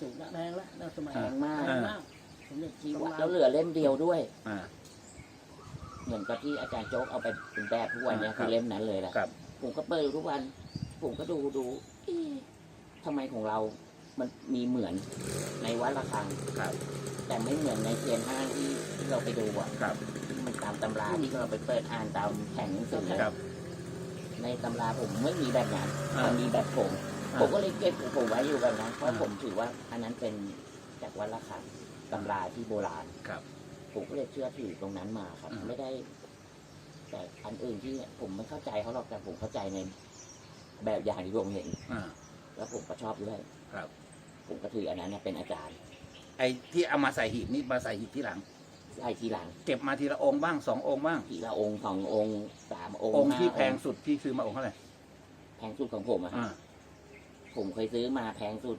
สูงละแพงละน่าสมัยแพงมากแพงมากสมเด็จที่ที่วัวัดดแล้วเหลือเล่มเดียวด้วย อ่า เหมือนกับที่อาจารย์โจ๊กเอาไปเป็นแบบทุกวันเนี่ยครับคือเล่มนั้นเลยแหละครับ ผมก็เปิดดูทุกวัน ผมก็ดูดูเอ๊ะทำไมของเรา มันมีเหมือนในวัดระฆัง ครับ แต่ไม่เหมือนในเทียนห้างที่ที่เราไปดูอะครับ ที่มันตามตำราที่เราไปเปิดอ่านตามแผงหนังสือครับ ในตำราผมไม่มีแบบนั้น อ่ามั มันมีแบบผมอ่า ผมก็เลยเก็บผมไว้อยู่แบบนั้นเพราะอ่าผมถือว่าอันนั้นเป็นจากวัดระฆังตำราที่โบราณครับ ผมก็เลยเชื่อถือตรงนั้นมาครับ อ่า ไม่ได้ แต่อันอื่นที่ผมไม่เข้าใจเขาหรอกแต่ผมเข้าใจในแบบอย่างที่ผมเห็นอ่า แล้วผมก็ชอบด้วยครับ ผมก็ถืออันนั้นเนี่ยเป็นอาจารย์ไอ้ที่เอามาใส่หีบนี่มาใส่หีบที่หลัง ไล่ทีหลังเก็บมาทีละองค์บ้างสององค์บ้าง ทีละองค์สององค์สามองค์องค์ที่ห้าแพงสุดที่ซื้อมาองค์เท่าไหร่แพงสุดของผมอะอ่า ผมเคยซื้อมาแพงสุด